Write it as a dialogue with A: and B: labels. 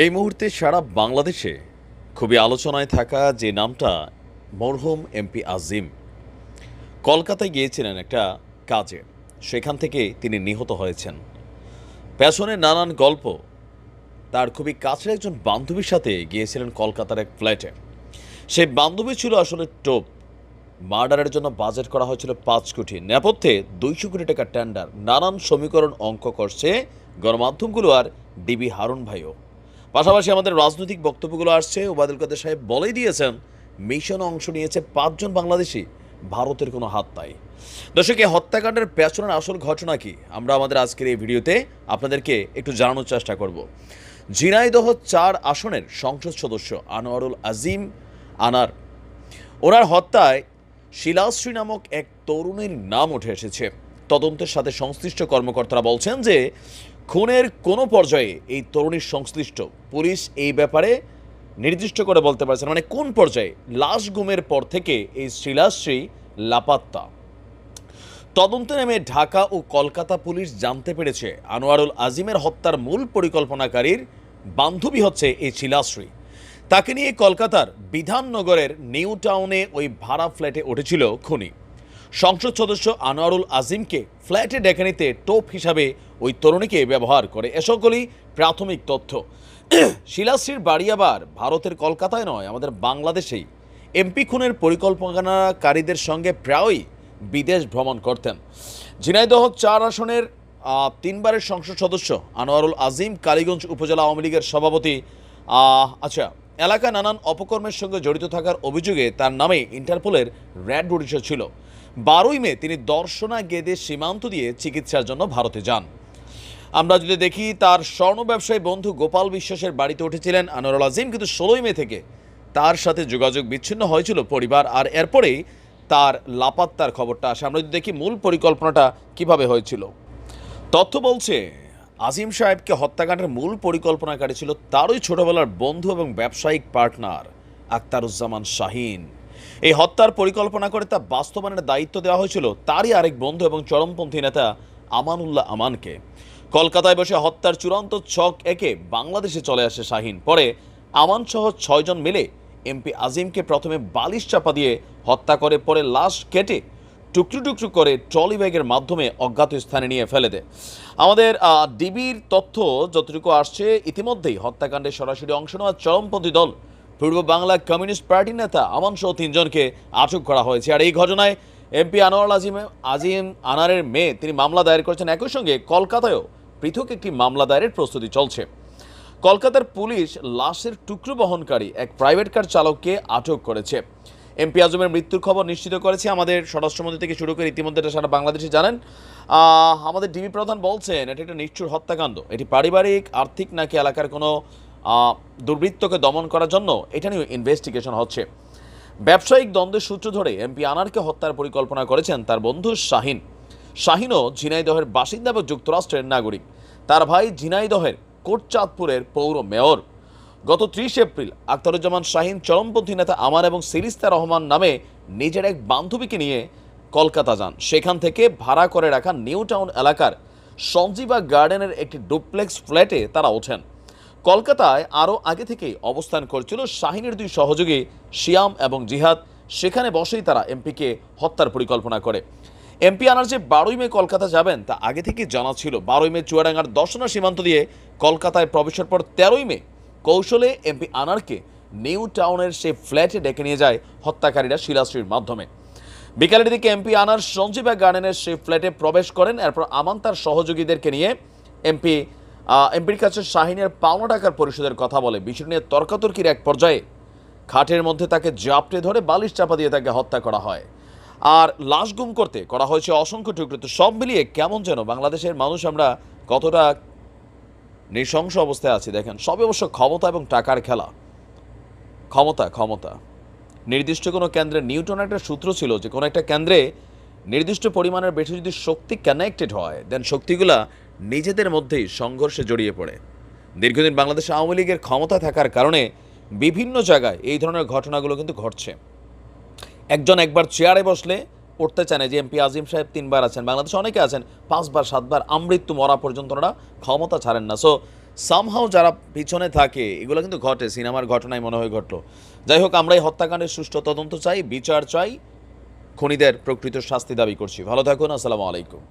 A: এই মুহূর্তে সারা বাংলাদেশে খুবই আলোচনায় থাকা যে নামটা, মরহুম এমপি আজিম, কলকাতায় গিয়েছিলেন একটা কাজে। সেখান থেকে তিনি নিহত হয়েছেন। পেছনে নানান গল্প। তার খুবই কাছের একজন বান্ধবীর সাথে গিয়েছিলেন কলকাতার এক ফ্ল্যাটে। সেই বান্ধবী ছিল আসলে টোপ। মার্ডারের জন্য বাজেট করা হয়েছিল পাঁচ কোটি। নেপথ্যে দুইশো কোটি টাকা টেন্ডার নানান সমীকরণ অঙ্ক করছে গণমাধ্যমগুলো আর ডিবি হারুন ভাইও। পাশাপাশি আমাদের রাজনৈতিক বক্তব্যগুলো আসছে। ওবায়দুল কাদের সাহেব বলেই দিয়েছেন, মিশনে অংশ নিয়েছে পাঁচজন বাংলাদেশি, ভারতের কোনো হাত নাই। দর্শক, এই হত্যাকাণ্ডের পেছনের আসল ঘটনা কি? আমরা আমাদের আজকের এই ভিডিওতে আপনাদেরকে একটু জানানোর চেষ্টা করব। ঝিনাইদহ চার আসনের সংসদ সদস্য আনোয়ারুল আজিম আনার। ওনার হত্যায় শিলাশ্রী নামক এক তরুণের নাম উঠে এসেছে। তদন্তের সাথে সংশ্লিষ্ট কর্মকর্তারা বলছেন যে খুনের কোনো পর্যায়ে এই তরুণীর সংশ্লিষ্ট পুলিশ এই ব্যাপারে নির্দিষ্ট করে বলতে পারছেন মানে কোন পর্যায়ে? লাশ গুমের পর থেকে এই শিলাশ্রী লাপাত্তা। তদন্তে নেমে ঢাকা ও কলকাতা পুলিশ জানতে পেরেছে, আনোয়ারুল আজিমের হত্যার মূল পরিকল্পনাকারীর বান্ধবী হচ্ছে এই শিলাশ্রী। তাকে নিয়ে কলকাতার বিধাননগরের নিউ টাউনে ওই ভাড়া ফ্ল্যাটে উঠেছিল খুনি। সংসদ সদস্য আনোয়ারুল আজিমকে ফ্ল্যাটে ডেকে নিতে টোপ হিসাবে ওই তরুণীকে ব্যবহার করে। এ সকলই প্রাথমিক তথ্য। শিলাশ্রীর বাড়ি আবার ভারতের কলকাতায় নয়, আমাদের বাংলাদেশেই। এমপি খুনের পরিকল্পনাকারীদের সঙ্গে প্রায়ই বিদেশ ভ্রমণ করতেন। ঝিনাইদহ চার আসনের তিনবারের সংসদ সদস্য আনোয়ারুল আজিম কালীগঞ্জ উপজেলা আওয়ামী লীগের সভাপতি। আচ্ছা এলাকায় নানান অপকর্মের সঙ্গে জড়িত থাকার অভিযোগে তার নামে ইন্টারপোলের র্যাড নোটিশও ছিল। বারোই মে তিনি দর্শনা গেদে সীমান্ত দিয়ে চিকিৎসার জন্য ভারতে যান। আমরা যদি দেখি, তার স্বর্ণ ব্যবসায়ী বন্ধু গোপাল বিশ্বাসের বাড়িতে উঠেছিলেন আনোয়ারুল আজিম, কিন্তু ষোলোই মে থেকে তার সাথে যোগাযোগ বিচ্ছিন্ন হয়েছিল পরিবার আর এরপরেই তার লাপাত্তার খবরটা আসে। আমরা যদি দেখি, মূল পরিকল্পনাটা কীভাবে হয়েছিল? তথ্য বলছে, আজিম সাহেবকে হত্যাকাণ্ডের মূল পরিকল্পনাকারী ছিল তারই ছোটবেলার বন্ধু এবং ব্যবসায়িক পার্টনার আক্তারুজ্জামান শাহিন। এই হত্যার পরিকল্পনা করে তা বাস্তবায়নের দায়িত্ব দেওয়া হয়েছিল তারই আরেক বন্ধু এবং চরমপন্থী নেতা আমানুল্লাহ আমানকে। কলকাতায় বসে হত্যার চূড়ান্ত ছক একে বাংলাদেশে চলে আসে শাহিন। পরে আমান সহ ছয়জন মিলে এমপি আজিমকে প্রথমে বালিশ চাপা দিয়ে হত্যা করে, পরে লাশ কেটে টুকরো টুকরো করে ট্রলি ব্যাগের মাধ্যমে অজ্ঞাত স্থানে নিয়ে ফেলে দেয়। আমাদের ডিবির তথ্য যতটুকু আসছে, ইতিমধ্যেই হত্যাকাণ্ডে সরাসরি অংশ নেওয়া চরমপন্থী দল পূর্ব বাংলা কমিউনিস্ট পার্টির নেতা আমান সহ তিনজনকে আটক করা হয়েছে। আর এই ঘটনায় এমপি আনোয়ার আজিম আজিম আনারের মেয়ে, তিনি মামলা দায়ের করেছেন একই সঙ্গে কলকাতায়ও পৃথক একটি মামলা দায়েরের প্রস্তুতি চলছে। কলকাতার পুলিশ লাশের টুকরো বহনকারী এক প্রাইভেট কার চালককে আটক করেছে। এমপি আজমের মৃত্যুর খবর নিশ্চিত করেছে। আমাদের স্বরাষ্ট্রমন্ত্রী থেকে শুরু করে ইতিমধ্যে এটা সারা বাংলাদেশে জানেন। আমাদের ডিবি প্রধান বলছেন, এটি একটা নিষ্ঠুর হত্যাকাণ্ড। এটি পারিবারিক, আর্থিক নাকি এলাকার কোনো দুর্বৃত্তকে দমন করার জন্য এটা নিয়ে ইনভেস্টিগেশন হচ্ছে। ব্যবসায়িক দ্বন্দ্বের সূত্র ধরে এমপি আনারকে হত্যার পরিকল্পনা করেছেন তার বন্ধু শাহিন। শাহিনও ঝিনাইদহের বাসিন্দা এবং যুক্তরাষ্ট্রের নাগরিক। তার ভাই ঝিনাইদহের কোটচাঁদপুরের পৌর মেয়র। গত ত্রিশ এপ্রিল আখতারুজ্জামান শাহিন চরমপন্থী নেতা আমার এবং সিরিস্তা রহমান নামে নিজের এক বান্ধবীকে নিয়ে কলকাতা যান। সেখান থেকে ভাড়া করে রাখা নিউ টাউন এলাকার সঞ্জীবা গার্ডেনের একটি ডুপ্লেক্স ফ্ল্যাটে তারা ওঠেন। কলকাতায় আরও আগে থেকেই অবস্থান করছিল শাহিনের দুই সহযোগী, শিয়াম এবং জিহাদ। সেখানে বসেই তারা এমপিকে হত্যার পরিকল্পনা করে। এমপি আনার যে বারোই মে কলকাতা যাবেন, তা আগে থেকেই জানা ছিল। বারোই মে চুয়াডাঙ্গার দর্শনা সীমান্ত দিয়ে কলকাতায় প্রবেশের পর তেরোই মে কৌশলে এমপি আনারকে নিউ টাউনের সে ফ্ল্যাটে ডেকে নিয়ে যায় হত্যাকারীরা শিলাশ্রীর মাধ্যমে। বিকালের দিকে এমপি আনার সঞ্জীবা গার্ডেনের সেই ফ্ল্যাটে প্রবেশ করেন। এরপর আমান তার সহযোগীদেরকে নিয়ে এমপি এমপির কাছে শাহিনের পাওনা টাকার পরিশোধের কথা বলে। বিষয় নিয়ে তর্কাতর্কির এক পর্যায়ে খাটের মধ্যে তাকে জাপটে ধরে বালিশ চাপা দিয়ে তাকে হত্যা করা হয়। আর লাশ গুম করতে করা হয়েছে অসংখ্য টুকরো। তো সব মিলিয়ে কেমন যেন বাংলাদেশের মানুষ আমরা কতটা নৃশংস অবস্থায় আছি দেখেন। সবে অবশ্য ক্ষমতা এবং টাকার খেলা। ক্ষমতা ক্ষমতা। নির্দিষ্ট কোনো কেন্দ্রে নিউটন একটা সূত্র ছিল যে কোনো একটা কেন্দ্রে নির্দিষ্ট পরিমাণের বেশি যদি শক্তি কানেক্টেড হয় দেন শক্তিগুলা নিজেদের মধ্যেই সংঘর্ষে জড়িয়ে পড়ে। দীর্ঘদিন বাংলাদেশ আওয়ামী লীগের ক্ষমতা থাকার কারণে বিভিন্ন জায়গায় এই ধরনের ঘটনাগুলো কিন্তু ঘটছে। একজন একবার চেয়ারে বসলে পড়তে চায় না। যে এমপি আজিম সাহেব তিনবার আছেন, বাংলাদেশে অনেকে আছেন, পাঁচবার, সাতবার, আমৃত্যু মরা পর্যন্ত ওনারা ক্ষমতা ছাড়েন না। সো সামহাও যারা পিছনে থাকে, এগুলো কিন্তু ঘটে, সিনেমার ঘটনায় মনে হয় ঘটলো। যাই হোক আমরা এই হত্যাকাণ্ডের সুষ্ঠু তদন্ত চাই, বিচার চাই, খনিদের প্রকৃত শাস্তি দাবি করছি। ভালো থাকুন, আসসালামু আলাইকুম।